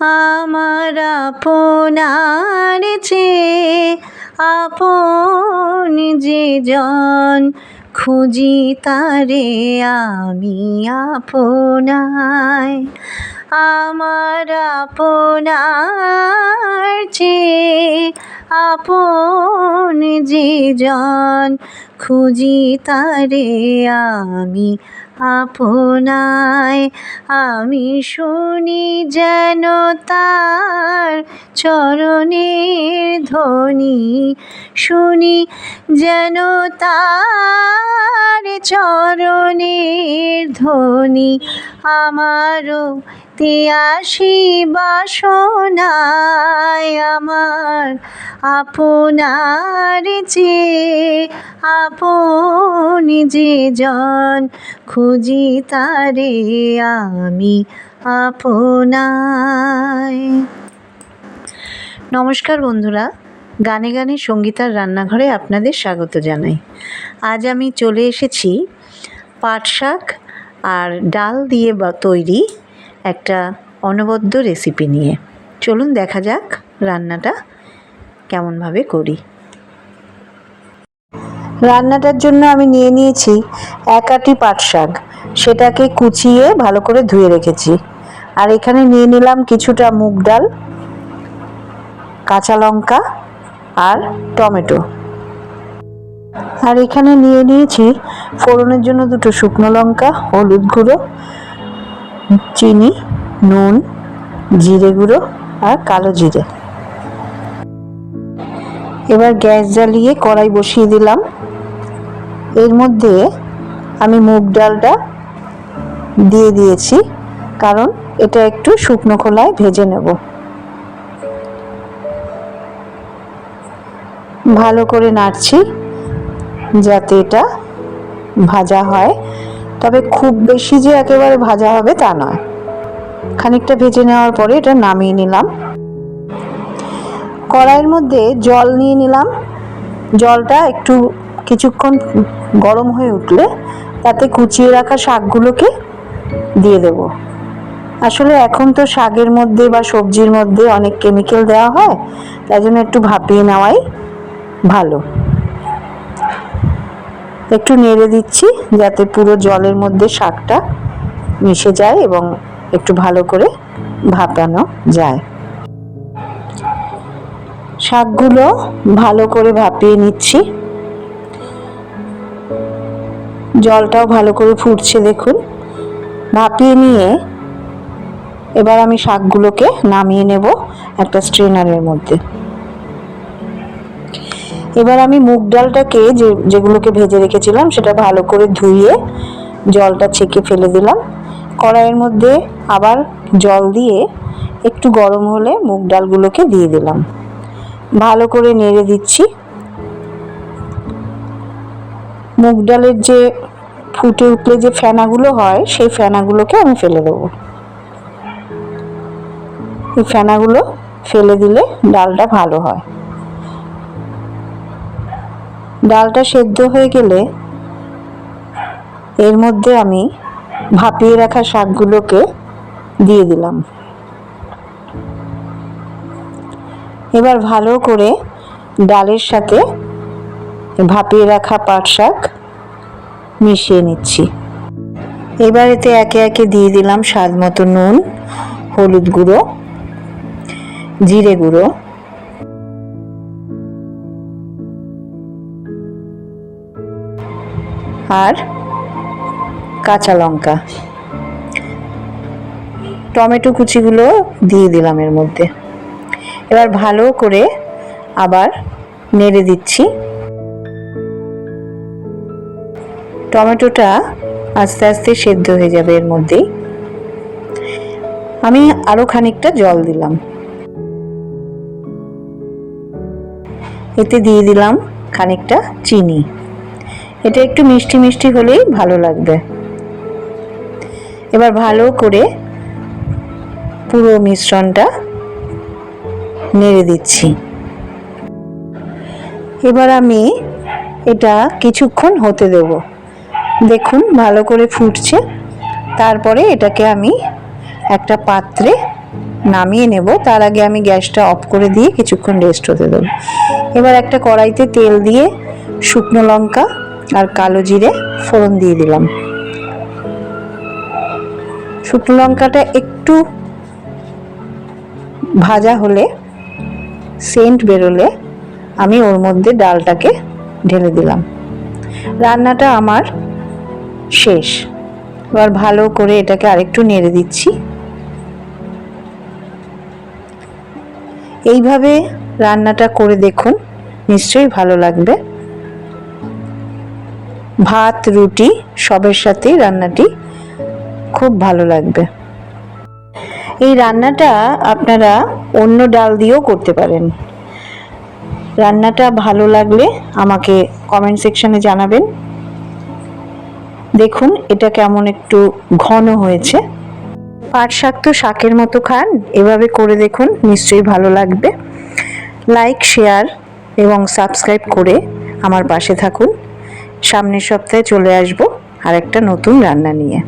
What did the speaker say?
আমার আপনার চেয়ে আপন যে জন, খুঁজি তারে আমি আপনায় আমার আপনার চেয়ে আপন যে জন খুঁজি তারে আমি আপনায়। আমি শুনি যেন তার চরণের ধ্বনি। শুনি যেন তার চরণের ধ্বনি। আমারও তিয়াসি বাসনায়, আমার আপনার যে আপন যে জন, খুঁজি তারে আমি আপনায় নমস্কার বন্ধুরা, গানে গানে সঙ্গীতার রান্নাঘরে আপনাদের স্বাগত জানাই। আজ আমি চলে এসেছি পাট শাক আর ডাল দিয়ে বা তৈরি একটা অনবদ্য রেসিপি নিয়ে। চলুন দেখা যাক রান্নাটা কেমনভাবে করি। রান্নাটার জন্য আমি নিয়ে নিয়েছি এক আটি পাট শাক। সেটাকে কুচিয়ে ভালো করে ধুয়ে রেখেছি। আর এখানে নিয়ে নিলাম কিছুটা মুগ ডাল, কাঁচা লঙ্কা আর টমেটো। আর এখানে নিয়ে নিয়েছি ফোড়নের জন্য দুটো শুকনো লঙ্কা, হলুদ গুঁড়ো, চিনি, নুন, জিরে গুঁড়ো আর কালো জিরে। এবার গ্যাস জ্বালিয়ে কড়াই বসিয়ে দিলাম। এর মধ্যে আমি মুগ ডালটা দিয়ে দিয়েছি, কারণ এটা একটু শুকনো খোলায় ভেজে নেব। ভালো করে নাড়ছি যাতে এটা ভাজা হয়, তবে খুব বেশি যে একেবারে ভাজা হবে তা নয়। খানিকটা ভেজে নেওয়ার পরে এটা নামিয়ে নিলাম। কড়াইয়ের মধ্যে জল নিয়ে নিলাম। জলটা একটু কিছুক্ষণ গরম হয়ে উঠলে তাতে কুচিয়ে রাখা শাকগুলোকে দিয়ে দেব। আসলে এখন তো শাকের মধ্যে বা সবজির মধ্যে অনেক কেমিক্যাল দেওয়া হয়, তাই জন্য একটু ভাপিয়ে নেওয়াই ভালো। একটু নেড়ে দিচ্ছি যাতে পুরো জলের মধ্যে শাকটা মিশে যায় এবং একটু ভালো করে ভাপানো যায়। শাকগুলো ভালো করে ভাপিয়ে নিচ্ছি। জলটাও ভালো করে ফুটছে দেখুন। ভাপিয়ে নিয়ে এবার আমি শাকগুলোকে নামিয়ে নেব একটা স্ট্রেনারের মধ্যে। এবার আমি মুগ ডালটাকে যে, যেগুলোকে ভেজে রেখেছিলাম সেটা ভালো করে ধুয়ে জলটা ছেঁকে ফেলে দিলাম। কড়াইয়ের মধ্যে আবার জল দিয়ে একটু গরম হলে মুগ ডালগুলোকে দিয়ে দিলাম। ভালো করে নেড়ে দিচ্ছি। মুগ ডালের যে ফুটে উঠলে যে ফেনাগুলো হয়, সেই ফেনাগুলোকে আমি ফেলে দেবো। এই ফেনাগুলো ফেলে দিলে ডালটা ভালো হয়। ডালটা সেদ্ধ হয়ে গেলে এর মধ্যে আমি ভাপিয়ে রাখা শাকগুলোকে দিয়ে দিলাম। এবার ভালো করে ডালের সাথে ভাপিয়ে রাখা পাট শাক মিশিয়ে নিচ্ছি। এবার এতে একে একে দিয়ে দিলাম স্বাদ মতো নুন, হলুদ গুঁড়ো, জিরে গুঁড়ো। আর কাঁচা লঙ্কা। টমেটো কুচিগুলো দিয়ে দিলাম এর মধ্যে। এবার ভালো করে আবার নেড়ে দিচ্ছি। টমেটোটা আস্তে আস্তে সেদ্ধ হয়ে যাবে এর মধ্যেই। আমি আরও খানিকটা জল দিলাম। এতে দিয়ে দিলাম খানিকটা চিনি। এটা একটু মিষ্টি মিষ্টি হলেই ভালো লাগবে। এবার ভালো করে পুরো মিশ্রণটা নেড়ে দিচ্ছি। এবার আমি এটা কিছুক্ষণ হতে দেব। দেখুন, ভালো করে ফুটছে। তারপরে এটাকে আমি একটা পাত্রে নামিয়ে নেব। তার আগে আমি গ্যাসটা অফ করে দিয়ে কিছুক্ষণ রেস্ট হতে দেবো। এবার একটা কড়াইতে তেল দিয়ে শুকনো লঙ্কা আর কালো জিরে ফোড়ন দিয়ে দিলাম। শুকনো লঙ্কাটা একটু ভাজা হলে, সেন্ট বেরোলে আমি ওর মধ্যে ডালটাকে ঢেলে দিলাম। রান্নাটা আমার শেষ। এবার ভালো করে এটাকে আরেকটু নেড়ে দিচ্ছি। এইভাবে রান্নাটা করে দেখুন, নিশ্চয়ই ভালো লাগবে। ভাত, রুটি, সবের সাথেই রান্নাটি খুব ভালো লাগবে। এই রান্নাটা আপনারা অন্য ডাল দিয়েও করতে পারেন। রান্নাটা ভালো লাগলে আমাকে কমেন্ট সেকশনে জানাবেন। দেখুন, এটা কেমন একটু ঘন হয়েছে। পাট শাক তো শাকের মতো খান, এভাবে করে দেখুন, নিশ্চয়ই ভালো লাগবে। লাইক শেয়ার এবং সাবস্ক্রাইব করে আমার পাশে থাকুন। সামনের সপ্তাহে চলে আসব আর একটা নতুন রান্না নিয়ে।